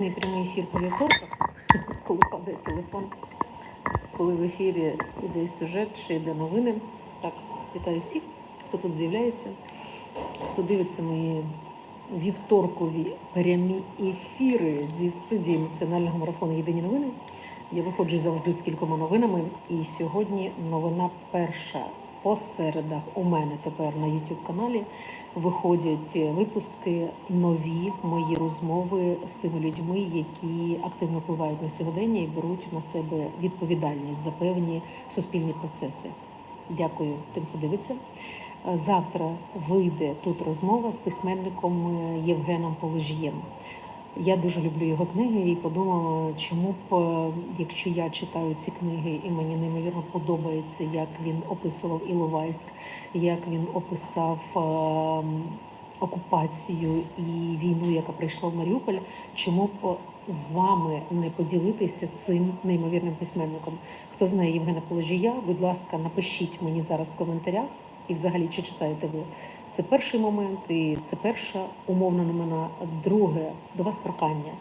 Мій прямий ефір по вівторках, коли падає телефон, коли в ефірі йде сюжет чи йде новини. Так, вітаю всіх, хто тут з'являється, хто дивиться мої вівторкові прямі ефіри зі студії національного марафону Єдині новини. Я виходжу завжди з кількома новинами, і сьогодні новина перша. По середах у мене тепер на youtube каналі виходять випуски нові мої розмови з тими людьми, які активно впливають на сьогодення і беруть на себе відповідальність за певні суспільні процеси. Дякую тим, хто дивиться. Завтра вийде тут розмова з письменником Євгеном Положієм. Я дуже люблю його книги і подумала, чому б, е, якщо я читаю ці книги, і мені неймовірно подобається, як він описував Іловайськ, як він описав е, окупацію і війну, яка прийшла в Маріуполь, чому б з вами не поділитися цим неймовірним письменником? Хто знає Євгена Положія, будь ласка, напишіть мені зараз в коментарях. І, взагалі, чи читаєте ви? Це перший момент, і це перша умовна новина. Друге, до вас прохання.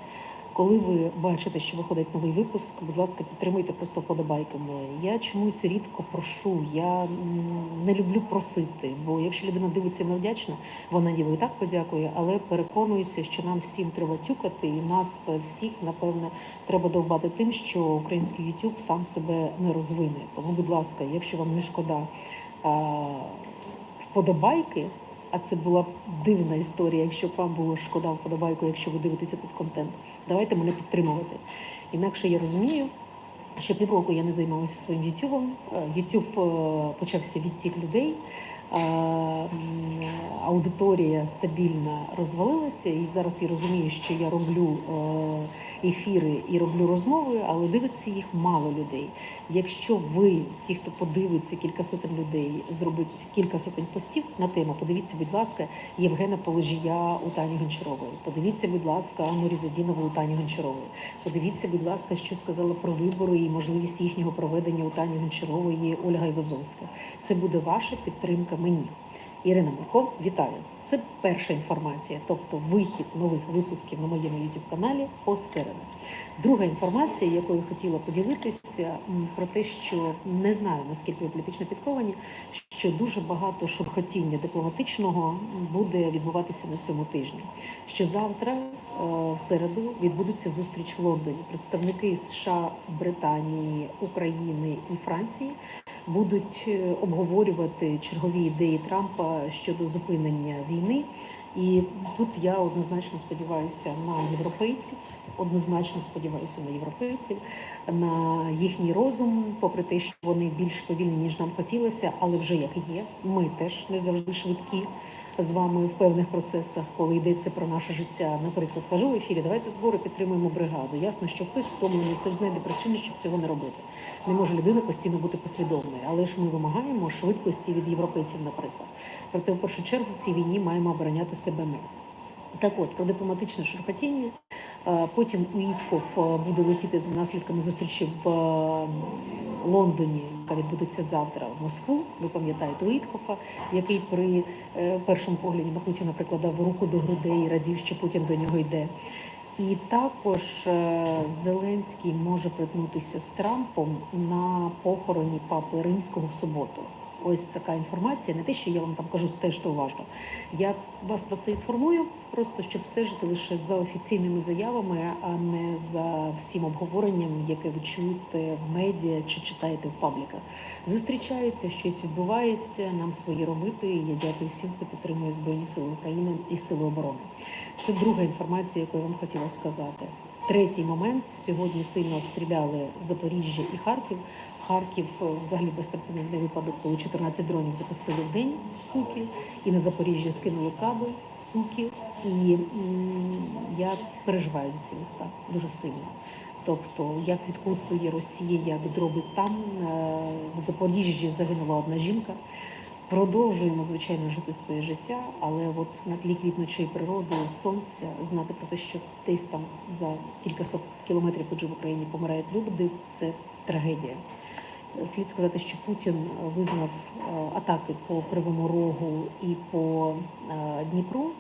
Коли ви бачите, що виходить новий випуск, будь ласка, підтримуйте просто вподобайками. Я чомусь рідко прошу, я не люблю просити, бо якщо людина дивиться невдячна, вона ніби і так подякує, але переконуюся, що нам всім треба тюкати, і нас всіх, напевне, треба довбати тим, що український YouTube сам себе не розвине. Тому, будь ласка, якщо вам не шкода вподобайки. А це була дивна історія, якщо б вам було шкода вподобайку, якщо ви дивитеся тут контент. Давайте мене підтримувати. Інакше я розумію, що півроку я не займалася своїм Ютубом. Ютуб почався відтік людей. е, Аудиторія стабільно розвалилася, і зараз я розумію, що я роблю е, ефіри і роблю розмови, але дивиться їх мало людей. Якщо ви, ті, хто подивиться кілька сотень людей, зробить кілька сотень постів на тему, подивіться, будь ласка, Євгена Положія у Тані Гончарової. Подивіться, будь ласка, Анну Різадінову у Тані Гончарової. Подивіться, будь ласка, що сказала про вибори і можливість їхнього проведення у Тані Гончарової Ольга Івазовська. Це буде ваша підтримка мені. Ірина Малько, вітаю. Це перша інформація, тобто вихід нових випусків на моєму youtube каналі посереду. Друга інформація, якою хотіла поділитися, про те, що не знаю наскільки ви політично підковані, що дуже багато шурхотіння дипломатичного буде відбуватися на цьому тижні. Що завтра, е, в середу, відбудеться зустріч в Лондоні. Представники США, Британії, України і Франції будуть е, обговорювати чергові ідеї Трампа щодо зупинення війни. І тут я однозначно сподіваюся на європейців, однозначно сподіваюся на європейців, на їхній розум, попри те, що вони більш повільні, ніж нам хотілося, але вже як є. Ми теж не завжди швидкі з вами в певних процесах, коли йдеться про наше життя. Наприклад, кажу в ефірі, давайте збори підтримуємо бригаду. Ясно, що хтось втомлений, хтось знайде причини, щоб цього не робити. Не може людина постійно бути послідовною, але ж ми вимагаємо швидкості від європейців, наприклад. Проте, в першу чергу, в цій війні маємо обороняти себе ми. Так от, про дипломатичне шурхотіння. Потім Уітков е, буде летіти за наслідками зустрічі в Лондоні, яка відбудеться завтра в Москву. Ви пам'ятаєте Уіткофа, який при е, першому погляді на Путіна прикладав руку до грудей і радів, що Путін до нього йде. І також е, Зеленський може притнутися з Трампом на похороні папи римського в суботу. Ось така інформація, не те, що я вам там кажу, стежте уважно. Я вас про це інформую, просто щоб стежити лише за офіційними заявами, а не за всім обговоренням, яке ви чуєте в медіа чи читаєте в пабліках. Зустрічаються, щось відбувається, нам свої робити. І Я дякую всім, хто підтримує Збройні Сили України і Сили оборони. Це друга інформація, яку я вам хотіла сказати. Третій момент сьогодні сильно обстріляли Запоріжжя і Харків. Харків е, взагалі безпрецедентний випадок, коли 14 дронів запустили в день суки, і на Запоріжжя скинули каби, суки. І я переживаю за ці міста дуже сильно. Тобто, як відкусує Росія, як дробить там Е, в Запоріжжі загинула одна жінка. Продовжуємо звичайно жити своє життя, але от на тлі квітнучої природи, сонця, знати про те, що десь там за кількасот кілометрів тут же в Україні помирають люди, це трагедія. Слід сказати, що Путін визнав е, атаки по Кривому Рогу і по е, Дніпру,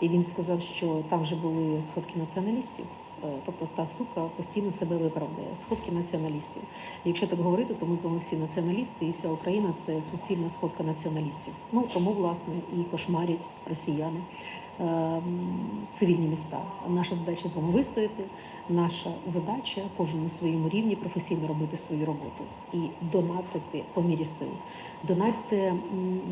і він сказав, що там вже були сходки націоналістів. Е, Тобто та сука постійно себе виправдає. Сходки націоналістів. Якщо так говорити, то ми з вами всі націоналісти, і вся Україна це суцільна сходка націоналістів. Ну тому власне і кошмарять росіяни ем, цивільні міста. Наша задача з вами вистояти. Наша задача на своєму рівні професійно робити свою роботу і донатити по мірі сил. Донатьте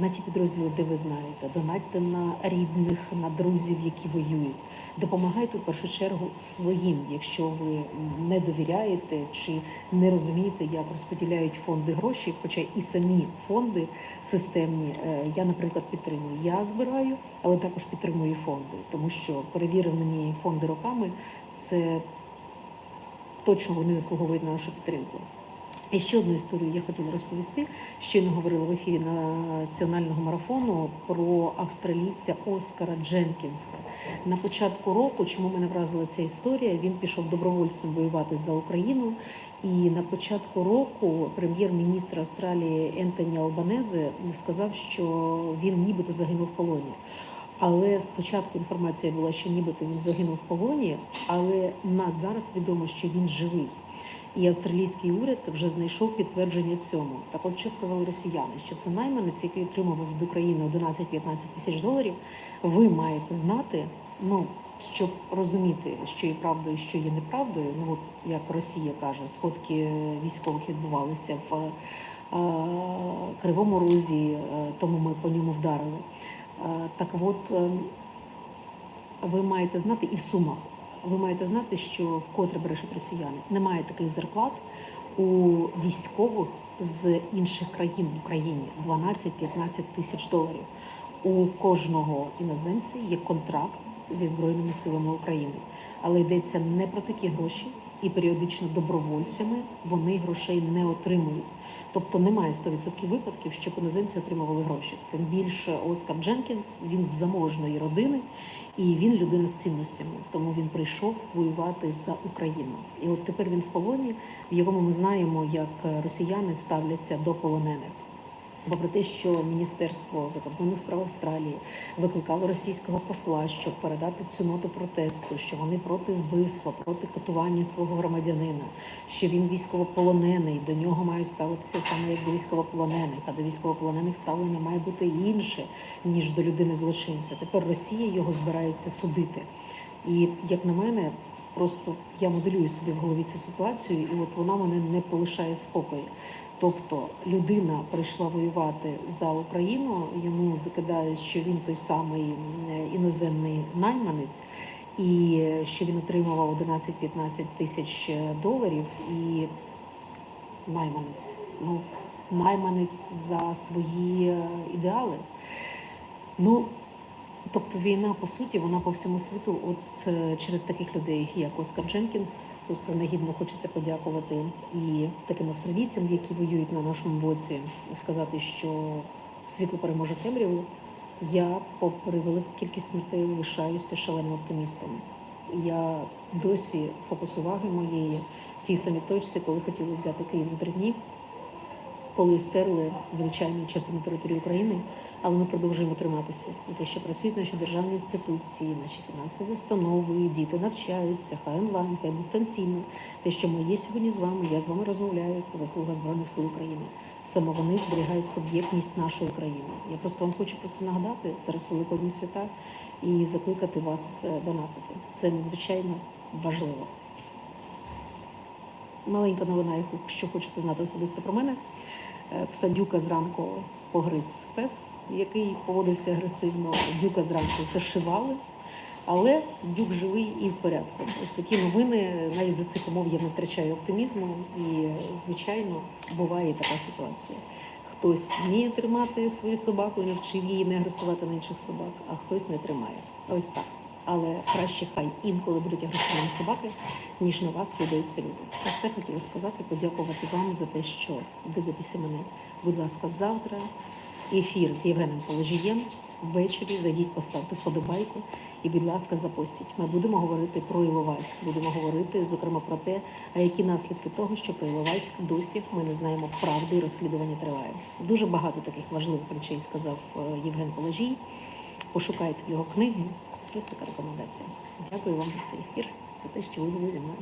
на ті підрозділи, де ви знаєте, донатьте на рідних, на друзів, які воюють. Допомагайте в першу чергу своїм, якщо ви не довіряєте чи не розумієте, як розподіляють фонди гроші. Хоча і самі фонди системні, е, я, наприклад, підтримую. Я збираю, але також підтримую фонди, тому що перевірені фонди роками це точно вони заслуговують на нашу підтримку. І ще одну історію я хотіла розповісти. Щойно говорила в ефірі національного марафону про австралійця Оскара Дженкінса. На початку року, чому мене вразила ця історія? Він пішов добровольцем воювати за Україну. І на початку року прем'єр-міністр Австралії Ентоні Албанезе сказав, що він нібито загинув в полоні. Але спочатку інформація була, що нібито він загинув в полоні, але нас зараз відомо, що він живий. І австралійський уряд вже знайшов підтвердження цьому. Так от що сказали росіяни, що це найманець, який отримав від України 11-15 тисяч доларів. Ви маєте знати, ну щоб розуміти, що є правдою, що є неправдою. Ну от як Росія каже, сходки військових відбувалися в е, Кривому Розі, е, тому ми по ньому вдарили. Е, Так от е, ви маєте знати і в сумах. Ви маєте знати, що вкотре брешуть росіяни. Немає таких зарплат у військових з інших країн в Україні 12-15 тисяч доларів. У кожного іноземця є контракт зі збройними силами України, але йдеться не про такі гроші, і періодично добровольцями вони грошей не отримують. Тобто немає 100% випадків, щоб іноземці отримували гроші. Тим більше Оскар Дженкінс він з заможної родини. І він людина з цінностями, тому він прийшов воювати за Україну. І от тепер він в полоні, в якому ми знаємо, як росіяни ставляться до полонених. Попри те, що Міністерство закордонних справ Австралії викликало російського посла, щоб передати цю ноту протесту, що вони проти вбивства, проти катування свого громадянина, що він військовополонений, до нього мають ставитися саме як до військовополонених, а до військовополонених ставлення має бути інше ніж до людини злочинця. Тепер Росія його збирається судити. І як на мене, просто я моделюю собі в голові цю ситуацію, і от вона мене не полишає спокою. Тобто людина прийшла воювати за Україну, йому закидають, що він той самий іноземний найманець, і що він отримував 11-15 тисяч доларів, і найманець. Ну, найманець за свої е, ідеали. Ну, Тобто війна, по суті, вона по всьому світу, от е, через таких людей, як Оскар Дженкінс, тут принагідно хочеться подякувати і таким австралійцям, які воюють на нашому боці, сказати, що світло переможе темряву. Я, попри велику кількість смертей, лишаюся шаленим оптимістом. Я досі фокус уваги моєї в тій самій точці, коли хотіли взяти Київ за три дні, коли стерли звичайну частину території України, але ми продовжуємо триматися. І те, що працюють наші державні інституції, наші фінансові установи, діти навчаються, хай онлайн, хай дистанційно. Те, що ми є сьогодні з вами, я з вами розмовляю, це заслуга Збройних сил України. Саме вони зберігають суб'єктність нашої країни. Я просто вам хочу про це нагадати зараз великодні свята і закликати вас е, донатити. Це надзвичайно важливо. Маленька новина, яку що хочете знати особисто про мене. Е, Пса дюка зранку погриз пес, який поводився агресивно. Дюка зранку зашивали, але дюк живий і в порядку. Ось такі новини навіть за цих умов я не втрачаю оптимізму. І, звичайно, буває така ситуація. Хтось вміє тримати свою собаку навчив її не агресувати на інших собак, а хтось не тримає. Ось так. Але краще хай інколи будуть агресивними собаки, ніж на вас кидаються люди. Ось це хотіла сказати, подякувати вам за те, що дивитеся мене. Будь ласка, завтра ефір з Євгеном Положієм. Ввечері зайдіть, поставте вподобайку і, будь ласка, запостіть. Ми будемо говорити про Іловайськ. Будемо говорити, зокрема, про те, а які наслідки того, що про Іловайськ досі ми не знаємо правди і розслідування триває. Дуже багато таких важливих речей сказав е, Євген Положій. Пошукайте його книги. Ось така рекомендація. Дякую вам за цей ефір. за те, що ви були зі мною.